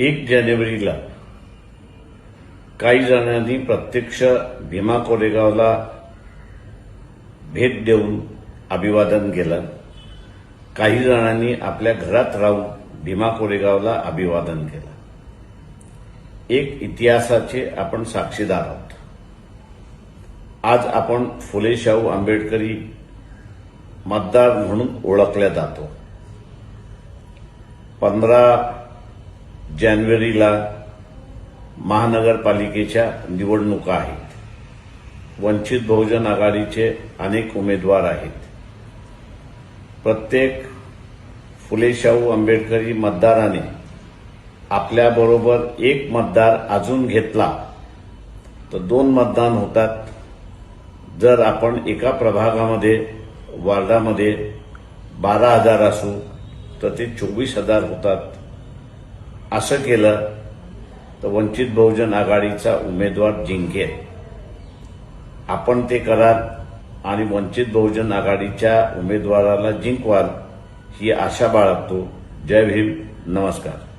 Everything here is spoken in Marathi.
एक जानेवारीला काही जणांनी प्रत्यक्ष भीमा कोरेगावला भेट देऊन अभिवादन केलं. काही जणांनी आपल्या घरात राहून भीमा कोरेगावला अभिवादन केलं. एक इतिहासाचे आपण साक्षीदार आहोत. आज आपण फुले शाहू आंबेडकरी मतदार म्हणून ओळखल्या जातो. पंधरा जानेवारीला महानगरपालिकेच्या निवडणुका आहेत. वंचित बहुजन आघाडीचे अनेक उमेदवार आहेत. प्रत्येक फुले शाहू आंबेडकरी मतदाराने आपल्याबरोबर एक मतदार अजून घेतला तर दोन मतदान होतात. जर आपण एका प्रभागामध्ये वार्डामध्ये बारा हजार असू तर ते चोवीस हजार होतात. असं केलं तर वंचित बहुजन आघाडीचा उमेदवार जिंकेल. आपण ते कराल आणि वंचित बहुजन आघाडीच्या उमेदवाराला जिंकवाल ही आशा बाळगतो. जय भीम. नमस्कार.